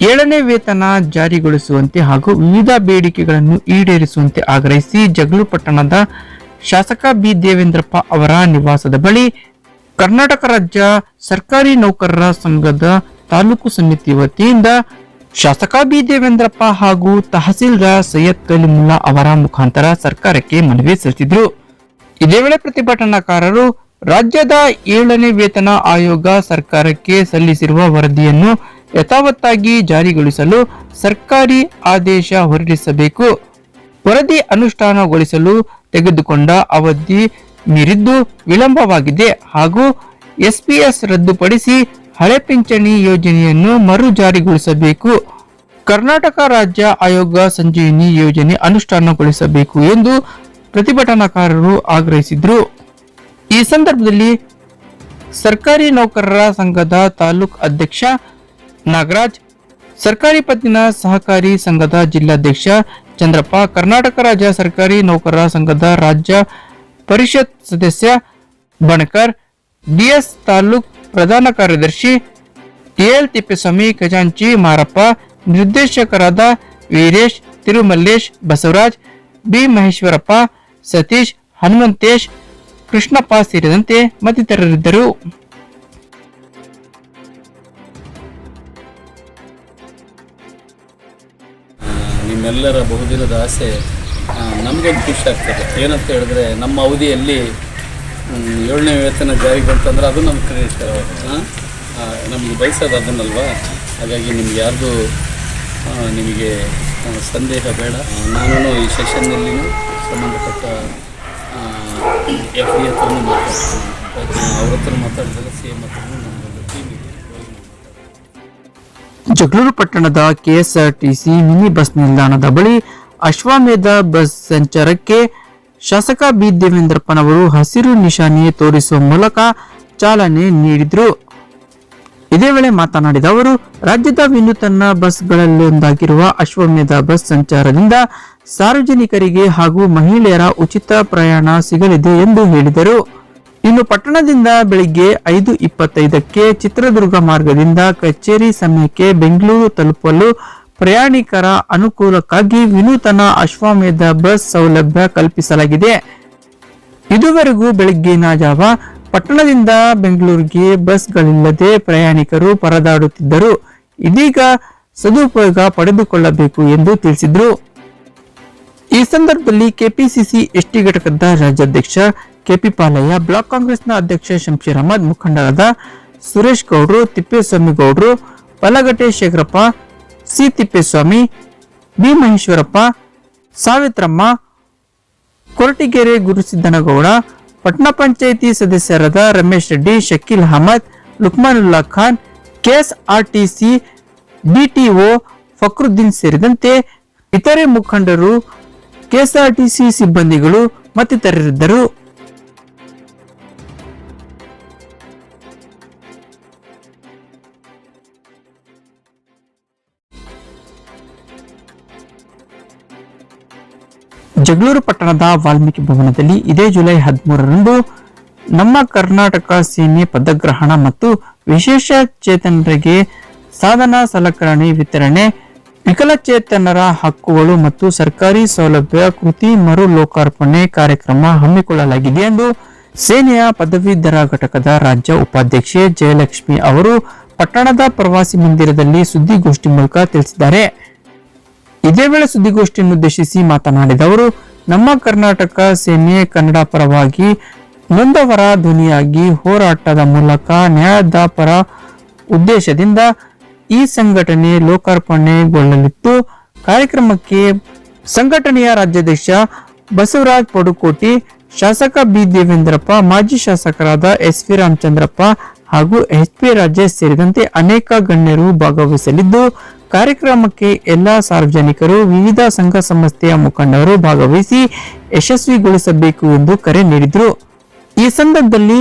ಏಳನೇ ವೇತನ ಜಾರಿಗೊಳಿಸುವಂತೆ ಹಾಗೂ ವಿವಿಧ ಬೇಡಿಕೆಗಳನ್ನು ಈಡೇರಿಸುವಂತೆ ಆಗ್ರಹಿಸಿ ಜಗಳು ಪಟ್ಟಣದ ಶಾಸಕ ಬಿ ದೇವೇಂದ್ರಪ್ಪ ಅವರ ನಿವಾಸದ ಬಳಿ ಕರ್ನಾಟಕ ರಾಜ್ಯ ಸರ್ಕಾರಿ ನೌಕರರ ಸಂಘದ ತಾಲೂಕು ಸಮಿತಿ ವತಿಯಿಂದ ಶಾಸಕ ಬಿ ದೇವೇಂದ್ರಪ್ಪ ಹಾಗೂ ತಹಸೀಲ್ದಾರ್ ಸೈಯದ್ ಕಲಿಮುಲ್ಲಾ ಅವರ ಮುಖಾಂತರ ಸರ್ಕಾರಕ್ಕೆ ಮನವಿ ಸಲ್ಲಿಸಿದ್ರು. ಇದೇ ವೇಳೆ ಪ್ರತಿಭಟನಾಕಾರರು ರಾಜ್ಯದ ಏಳನೇ ವೇತನ ಆಯೋಗ ಸರ್ಕಾರಕ್ಕೆ ಸಲ್ಲಿಸಿರುವ ವರದಿಯನ್ನು ಯಥಾವತ್ತಾಗಿ ಜಾರಿಗೊಳಿಸಲು ಸರ್ಕಾರಿ ಆದೇಶ ಹೊರಡಿಸಬೇಕು. ವರದಿ ಅನುಷ್ಠಾನಗೊಳಿಸಲು ತೆಗೆದುಕೊಂಡ ಅವಧಿ ಮೀರಿದ್ದು ವಿಳಂಬವಾಗಿದೆ ಹಾಗೂ ಎಸ್ಪಿಎಸ್ ರದ್ದುಪಡಿಸಿ ಹಳೆ ಪಿಂಚಣಿ ಯೋಜನೆಯನ್ನು ಮರು ಜಾರಿಗೊಳಿಸಬೇಕು. ಕರ್ನಾಟಕ ರಾಜ್ಯ ಆಯೋಗ ಸಂಜೀವಿನಿ ಯೋಜನೆ ಅನುಷ್ಠಾನಗೊಳಿಸಬೇಕು ಎಂದು ಪ್ರತಿಭಟನಾಕಾರರು ಆಗ್ರಹಿಸಿದರು. ಈ ಸಂದರ್ಭದಲ್ಲಿ ಸರ್ಕಾರಿ ನೌಕರರ ಸಂಘದ ತಾಲೂಕ್ ಅಧ್ಯಕ್ಷ ನಾಗರಾಜ್, ಸರ್ಕಾರಿ ಪತ್ತಿನ ಸಹಕಾರಿ ಸಂಘದ ಜಿಲ್ಲಾಧ್ಯಕ್ಷ ಚಂದ್ರಪ್ಪ, ಕರ್ನಾಟಕ ರಾಜ್ಯ ಸರ್ಕಾರಿ ನೌಕರರ ಸಂಘದ ರಾಜ್ಯ ಪರಿಷತ್ ಸದಸ್ಯ ಬಣಕರ್, ಡಿಎಸ್ ತಾಲೂಕ್ ಪ್ರಧಾನ ಕಾರ್ಯದರ್ಶಿ ಟಿಎಲ್ ತಿಪ್ಪೇಸ್ವಾಮಿ, ಖಜಾಂಚಿ ಮಾರಪ್ಪ, ನಿರ್ದೇಶಕರಾದ ವೀರೇಶ್, ತಿರುಮಲ್ಲೇಶ್, ಬಸವರಾಜ್, ಬಿ ಮಹೇಶ್ವರಪ್ಪ, ಸತೀಶ್, ಹನುಮಂತೇಶ್, ಕೃಷ್ಣಪ್ಪ ಸೇರಿದಂತೆ ಮತ್ತಿತರರಿದ್ದರು. ನಿಮ್ಮೆಲ್ಲರ ಬಹುದಿನದ ಆಸೆ ನಮಗೊಂದು ಖುಷಿ ಆಗ್ತದೆ. ಏನಂತ ಹೇಳಿದ್ರೆ ನಮ್ಮ ಅವಧಿಯಲ್ಲಿ ಏಳನೇ ವೇತನ ಜಾರಿಗೆ ಬಂತಂದ್ರೆ ಅದು ನಮ್ಮ ಕ್ರೆಡಿಟ್ ನಮಗೆ ಬಯಸೋದು ಅದನ್ನಲ್ವಾ? ಹಾಗಾಗಿ ನಿಮ್ಗೆ ಯಾರ್ದು ನಿಮಗೆ ಸಂದೇಹ ಬೇಡ. ನಾನು ಈ ಸೆಷನ್ನಲ್ಲಿಯೂ ಸಂಬಂಧಪಟ್ಟ ಎಫ್ ಡಿ ಹತ್ರನೂ ಮಾತಾಡ್ತೀನಿ. ಅವ್ರ ಹತ್ರ ಮಾತಾಡಿದಾಗ ಸಿ ಎಂ ಹತ್ರನೂ ನಮ್ಮದೊಂದು ಜಗಳೂರು ಪಟ್ಟಣದ ಕೆಎಸ್ಆರ್ಟಿಸಿ ಮಿನಿ ಬಸ್ ನಿಲ್ದಾಣದ ಬಳಿ ಅಶ್ವಮೇಧ ಬಸ್ ಸಂಚಾರಕ್ಕೆ ಶಾಸಕ ಬಿ ದೇವೇಂದ್ರಪ್ಪನವರು ಹಸಿರು ನಿಶಾನೆ ತೋರಿಸುವ ಮೂಲಕ ಚಾಲನೆ ನೀಡಿದರು. ಇದೇ ವೇಳೆ ಮಾತನಾಡಿದ ಅವರು, ರಾಜ್ಯದ ವಿನೂತನ ಬಸ್ಗಳಲ್ಲೊಂದಾಗಿರುವ ಅಶ್ವಮೇಧ ಬಸ್ ಸಂಚಾರದಿಂದ ಸಾರ್ವಜನಿಕರಿಗೆ ಹಾಗೂ ಮಹಿಳೆಯರ ಉಚಿತ ಪ್ರಯಾಣ ಸಿಗಲಿದೆ ಎಂದು ಹೇಳಿದರು. ಇನ್ನು ಪಟ್ಟಣದಿಂದ ಬೆಳಿಗ್ಗೆ ಐದು ಇಪ್ಪತ್ತೈದಕ್ಕೆ ಚಿತ್ರದುರ್ಗ ಮಾರ್ಗದಿಂದ ಕಚೇರಿ ಸಮಯಕ್ಕೆ ಬೆಂಗಳೂರು ತಲುಪಲು ಪ್ರಯಾಣಿಕರ ಅನುಕೂಲಕ್ಕಾಗಿ ವಿನೂತನ ಅಶ್ವಮೇಧ ಬಸ್ ಸೌಲಭ್ಯ ಕಲ್ಪಿಸಲಾಗಿದೆ. ಇದುವರೆಗೂ ಬೆಳಗ್ಗಿನ ಜಾವ ಪಟ್ಟಣದಿಂದ ಬೆಂಗಳೂರಿಗೆ ಬಸ್ಗಳಿಲ್ಲದೆ ಪ್ರಯಾಣಿಕರು ಪರದಾಡುತ್ತಿದ್ದರು. ಇದೀಗ ಸದುಪಯೋಗ ಪಡೆದುಕೊಳ್ಳಬೇಕು ಎಂದು ತಿಳಿಸಿದರು. ಈ ಸಂದರ್ಭದಲ್ಲಿ ಕೆಪಿಸಿಸಿ ಎಸ್ಟಿ ಘಟಕದ ರಾಜ್ಯಾಧ್ಯಕ್ಷ ಕೆಪಿ ಪಾಲಯ್ಯ, ಬ್ಲಾಕ್ ಕಾಂಗ್ರೆಸ್ನ ಅಧ್ಯಕ್ಷ ಶಂಶೀರ್ ಅಹಮದ್, ಮುಖಂಡರಾದ ಸುರೇಶ್ ಗೌಡ್ರು, ತಿಪ್ಪೇಸ್ವಾಮಿ ಗೌಡ್ರು, ಪಲಗಟ್ಟೆ ಶೇಖರಪ್ಪ, ಸಿ ತಿಪ್ಪೇಸ್ವಾಮಿ, ಬಿ ಮಹೇಶ್ವರಪ್ಪ, ಸಾವಿತ್ರಮ್ಮ, ಕೊರಟಿಗೆರೆ ಗುರುಸಿದ್ದನಗೌಡ ಪಟ್ಟಣ ಪಂಚಾಯಿತಿ ಸದಸ್ಯರಾದ ರಮೇಶ್ ರೆಡ್ಡಿ, ಶಕೀಲ್ ಅಹಮದ್, ಲುಕ್ಮಾನುಲ್ಲಾ ಖಾನ್, ಕೆಎಸ್ಆರ್ಟಿಸಿ, ಡಿಟಿಒ ಫಕ್ರುದ್ದೀನ್ ಸೇರಿದಂತೆ ಇತರೆ ಮುಖಂಡರು, ಕೆಎಸ್ಆರ್ಟಿಸಿ ಸಿಬ್ಬಂದಿಗಳು ಮತ್ತಿತರರಿದ್ದರು. ಜಗಳೂರು ಪಟ್ಟಣದ ವಾಲ್ಮೀಕಿ ಭವನದಲ್ಲಿ ಇದೇ ಜುಲೈ ಹದಿಮೂರರಂದು ನಮ್ಮ ಕರ್ನಾಟಕ ಸೇನೆ ಪದಗ್ರಹಣ ಮತ್ತು ವಿಶೇಷ ಚೇತನರಿಗೆ ಸಾಧನ ಸಲಕರಣೆ ವಿತರಣೆ, ವಿಕಲಚೇತನರ ಹಕ್ಕುಗಳು ಮತ್ತು ಸರ್ಕಾರಿ ಸೌಲಭ್ಯ ಕೃತಿ ಮರು ಲೋಕಾರ್ಪಣೆ ಕಾರ್ಯಕ್ರಮ ಹಮ್ಮಿಕೊಳ್ಳಲಾಗಿದೆ ಎಂದು ಸೇನೆಯ ಪದವೀಧರ ಘಟಕದ ರಾಜ್ಯ ಉಪಾಧ್ಯಕ್ಷೆ ಜಯಲಕ್ಷ್ಮಿ ಅವರು ಪಟ್ಟಣದ ಪ್ರವಾಸಿ ಮಂದಿರದಲ್ಲಿ ಸುದ್ದಿಗೋಷ್ಠಿ ಮೂಲಕ ತಿಳಿಸಿದ್ದಾರೆ. ಇದೇ ವೇಳೆ ಸುದ್ದಿಗೋಷ್ಠಿಯನ್ನು ಉದ್ದೇಶಿಸಿ ಮಾತನಾಡಿದ ಅವರು, ನಮ್ಮ ಕರ್ನಾಟಕ ಸೇನೆ ಕನ್ನಡ ಪರವಾಗಿ ನೊಂದವರ ಧ್ವನಿಯಾಗಿ ಹೋರಾಟದ ಮೂಲಕ ನ್ಯಾಯದ ಪರ ಉದ್ದೇಶದಿಂದ ಈ ಸಂಘಟನೆ ಲೋಕಾರ್ಪಣೆಗೊಳ್ಳಲಿತ್ತು. ಕಾರ್ಯಕ್ರಮಕ್ಕೆ ಸಂಘಟನೆಯ ರಾಜ್ಯಾಧ್ಯಕ್ಷ ಬಸವರಾಜ್ ಪಡುಕೋಟಿ, ಶಾಸಕ ಬಿ ದೇವೇಂದ್ರಪ್ಪ, ಮಾಜಿ ಶಾಸಕರಾದ ಎಸ್ ವಿ ರಾಮಚಂದ್ರಪ್ಪ ಹಾಗೂ ಎಚ್ ಪಿ ರಾಜೇಶ್ ಸೇರಿದಂತೆ ಅನೇಕ ಗಣ್ಯರು ಭಾಗವಹಿಸಲಿದ್ದು, ಕಾರ್ಯಕ್ರಮಕ್ಕೆ ಎಲ್ಲ ಸಾರ್ವಜನಿಕರು ವಿವಿಧ ಸಂಘ ಸಂಸ್ಥೆಯ ಮುಖಂಡರು ಭಾಗವಹಿಸಿ ಯಶಸ್ವಿಗೊಳಿಸಬೇಕು ಎಂದು ಕರೆ ನೀಡಿದರು. ಈ ಸಂದರ್ಭದಲ್ಲಿ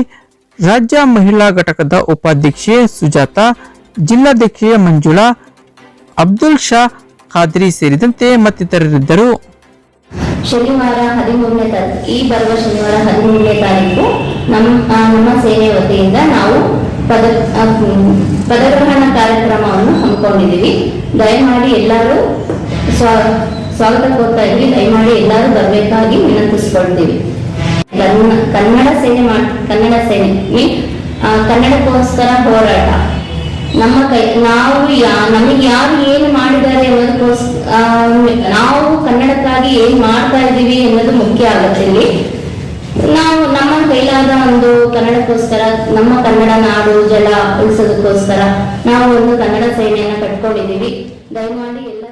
ರಾಜ್ಯ ಮಹಿಳಾ ಘಟಕದ ಉಪಾಧ್ಯಕ್ಷೆ ಸುಜಾತ, ಜಿಲ್ಲಾಧ್ಯಕ್ಷೆ ಮಂಜುಳಾ, ಅಬ್ದುಲ್ ಶಾ ಖಾದ್ರಿ ಸೇರಿದಂತೆ ಮತ್ತಿತರರಿದ್ದರು. ಶನಿವಾರ ಹದಿಮೂರನೇ ತಾರೀಕು ಈ ಬರುವ ಶನಿವಾರ ಹದಿಮೂರನೇ ತಾರೀಕು ನಮ್ಮ ನಮ್ಮ ಸೇನೆ ವತಿಯಿಂದ ನಾವು ಪದ ಪದಗ್ರಹಣ ಕಾರ್ಯಕ್ರಮವನ್ನು ಹಮ್ಮಿಕೊಂಡಿದ್ದೀವಿ. ದಯಮಾಡಿ ಎಲ್ಲರೂ ಸ್ವಾ, ಸ್ವಾಗತ ಕೋರ್ತಾ ಇದ್ವಿ ದಯಮಾಡಿ ಎಲ್ಲರೂ ಬರಬೇಕಾಗಿ ವಿನಂತಿಸ್ಕೊಳ್ತೀವಿ. ಕನ್ನ- ಕನ್ನಡ ಸೇನೆ ಕನ್ನಡ ಸೇನೆ ಕನ್ನಡಕ್ಕೋಸ್ಕರ ಹೋರಾಟ. ನಮ್ಮ ಕೈ ನಾವು ನಮಗೆ ಯಾರು ಏನು ಮಾಡಿದ್ದಾರೆ ಅನ್ನೋದಕ್ಕೋಸ್ ಆ, ನಾವು ಕನ್ನಡಕ್ಕಾಗಿ ಏನ್ ಮಾಡ್ತಾ ಇದ್ದೀವಿ ಅನ್ನೋದು ಮುಖ್ಯ ಆಗುತ್ತೆ ಇಲ್ಲಿ. ನಾವು ನಮ್ಮ ಕೈಲಾದ ಒಂದು ಕನ್ನಡಕ್ಕೋಸ್ಕರ ನಮ್ಮ ಕನ್ನಡ ನಾಡು ಜಲ ಉಳಿಸೋದಕ್ಕೋಸ್ಕರ ನಾವು ಒಂದು ಕನ್ನಡ ಸೇನೆಯನ್ನ ಕಟ್ಕೊಂಡಿದ್ದೀವಿ. ದಯಮಾಡಿ ಎಲ್ಲರೂ